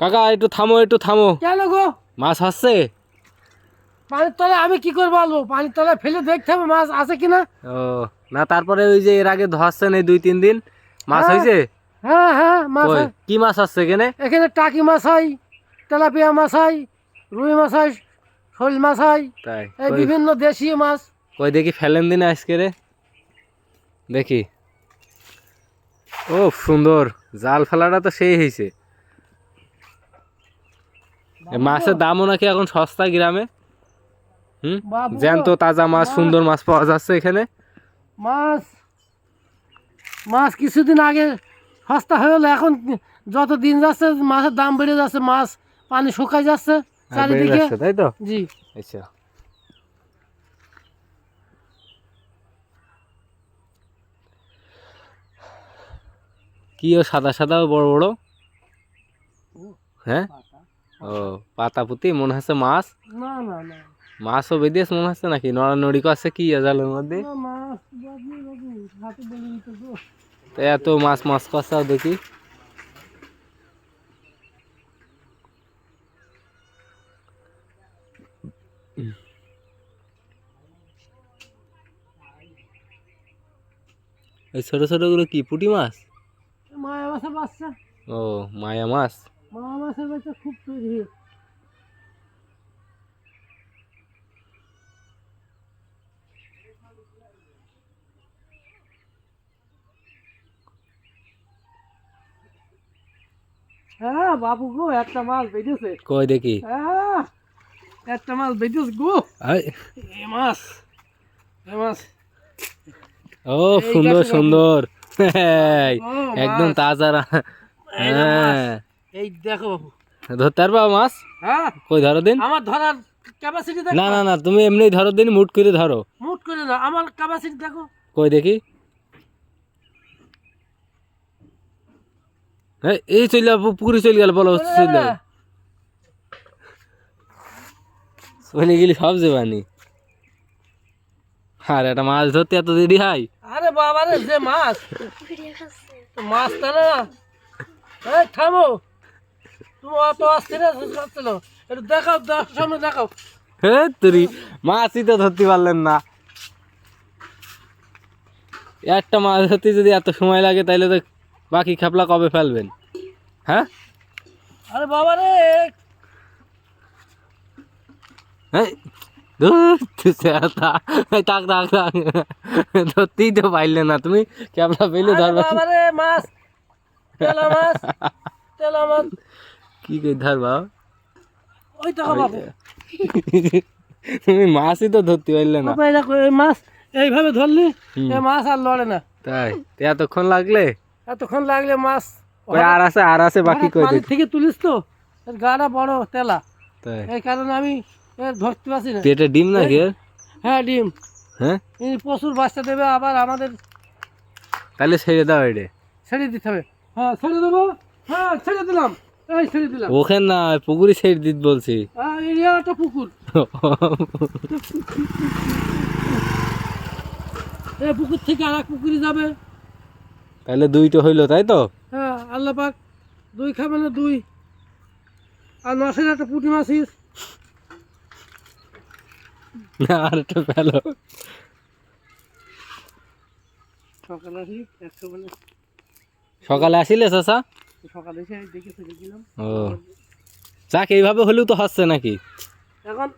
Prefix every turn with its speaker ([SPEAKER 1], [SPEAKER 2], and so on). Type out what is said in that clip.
[SPEAKER 1] কাকা একটু থামো একটু থামো।
[SPEAKER 2] কেন গো?
[SPEAKER 1] মাছ আসছে?
[SPEAKER 2] পানির তলায় আমি কি করে বলব পানির তলায় ফেলে দেখতে হবে মাছ আছে কিনা।
[SPEAKER 1] ও না তারপরে ওই যে এর আগে ধরছেন এই দুই তিন দিন মাছ
[SPEAKER 2] হ্যাঁ,
[SPEAKER 1] হয়েছে?
[SPEAKER 2] হ্যাঁ হ্যাঁ মাছ হয়।
[SPEAKER 1] কি মাছ আসছে এখানে?
[SPEAKER 2] এখানে টাকি মাছ হয় তেলাপিয়া মাছ হয় রুই মাছ হয় শোল মাছ হয়
[SPEAKER 1] তাই
[SPEAKER 2] এই বিভিন্ন দেশীয় মাছ।
[SPEAKER 1] কই দেখি ফেলেন দিন আজকে রে। দেখি। ও সুন্দর। জাল ফেলাটা তো সেই হয়েছে। মাছের দামও নাকি এখন সস্তা গ্রামে? হুম। জ্যান্ত তাজা মাছ সুন্দর মাছ পাওয়া যাচ্ছে এখানে।
[SPEAKER 2] মাছ। মাছ কিছুদিন আগে সস্তা হয়ে গেলো এখন যত দিন যাচ্ছে মাছের দাম বেড়ে যাচ্ছে মাছ পানি শুকাই যাচ্ছে চারিদিকে।
[SPEAKER 1] তাই তো?
[SPEAKER 2] জি।
[SPEAKER 1] আচ্ছা। কি ও সাদা সাদা বড় বড়? হ্যাঁ? ও পাতা পুঁতি মনে হচ্ছে মাছ?
[SPEAKER 2] না না না।
[SPEAKER 1] মাছও বেদিয়েছ মনে হচ্ছে নাকি? নড়ানড়ি করছে কি জালের মধ্যে? এত মাছ মাছ করছে দেখি। এই ছোট ছোটগুলো কি পুঁটি মাছ?
[SPEAKER 2] মায়া মাছের বাচ্চা।
[SPEAKER 1] ও মায়া মাছ?
[SPEAKER 2] মায়া মাছের বাচ্চা খুব তৈরি। হ্যাঁ বাবু গো একটা মাছ বেরিয়েছে
[SPEAKER 1] কই দেখি?
[SPEAKER 2] হ্যাঁ একটা মাছ বেরিয়েছে গো। এ মাছ এ মাছ।
[SPEAKER 1] ও সুন্দর সুন্দর। একদম। তাজা। হ্যাঁ।
[SPEAKER 2] এই দেখো বাবু।
[SPEAKER 1] ধরতে পারবা মাছ?
[SPEAKER 2] হ্যাঁ?
[SPEAKER 1] কই ধরো দিন।
[SPEAKER 2] আমার ধরার ক্যাপাসিটি দেখো।
[SPEAKER 1] না না না তুমি এমনি ধরো দিন মুট করে ধরো।
[SPEAKER 2] মুট করে না আমার ক্যাপাসিটি দেখো।
[SPEAKER 1] কই দেখি। এই, এই চলে পুকুরে চলে গেল বলো চলে চলে গেলি। সব যাবানি আর একটা মাছ ধরতে এত দেরি হয়?
[SPEAKER 2] আরে বাবা রে যে মাছ? মাছ তা না। থামো। তুমি অত অস্থির ছিল একটু দেখাও দশ সামনে দেখাও।
[SPEAKER 1] হে তুরি মাছই তো ধরতে পারলেন না। একটা মাছ ধরতে যদি এত সময় লাগে তাহলে তো বাকি খেপলা কবে ফেলবেন? হ্যাঁ?
[SPEAKER 2] আরে বাবা রে!
[SPEAKER 1] তাক তাক তাক ধরতেই তো পাইলে না তুমি ক্যাপলা পেলে
[SPEAKER 2] আরে
[SPEAKER 1] ধরবা।
[SPEAKER 2] বাবা রে মাছ! তেলা মাছ! তেলা মাছ!
[SPEAKER 1] কি
[SPEAKER 2] ওই বাবু।
[SPEAKER 1] তুমি মাছই তো ধরতে পারলে না।
[SPEAKER 2] মাছ এইভাবে ধরলি মাছ আর লড়ে না।
[SPEAKER 1] তাই এতক্ষণ লাগলে?
[SPEAKER 2] এতক্ষণ লাগলে মাছ
[SPEAKER 1] আর আছে আর আছে বাকি কই
[SPEAKER 2] থেকে তুলিস তো গাটা বড় তেলা।
[SPEAKER 1] তাই।
[SPEAKER 2] এই কারণে আমি ধরতে পারছি না।
[SPEAKER 1] পেটে ডিম নাকি?
[SPEAKER 2] হ্যাঁ ডিম।
[SPEAKER 1] হ্যাঁ?
[SPEAKER 2] প্রচুর বাচ্চা দেবে আবার আমাদের
[SPEAKER 1] তাহলে ছেড়ে দাও এটা।
[SPEAKER 2] ছেড়ে দিতে হবে। হ্যাঁ ছেড়ে দেবো। হ্যাঁ ছেড়ে দিলাম।
[SPEAKER 1] ওখানে না পুকুরি ছেড়ে দিত বলছি।
[SPEAKER 2] একটা পুকুর। এই পুকুর থেকে আর এক পুকুরে যাবে।
[SPEAKER 1] তাহলে দুইটা হইল তাই তো?
[SPEAKER 2] হ্যাঁ আল্লাহ পাক দুই খাবে না দুই। আর মাছের একটা পুঁটি মাছিস
[SPEAKER 1] না আর একটা পেল
[SPEAKER 2] সকালে আসি একশো
[SPEAKER 1] সকালে আসিলে চাচা?
[SPEAKER 2] সকালে এসে দেখে ফেলেছিলাম
[SPEAKER 1] ও। যাক এইভাবে হলেও তো হচ্ছে নাকি?
[SPEAKER 2] এখন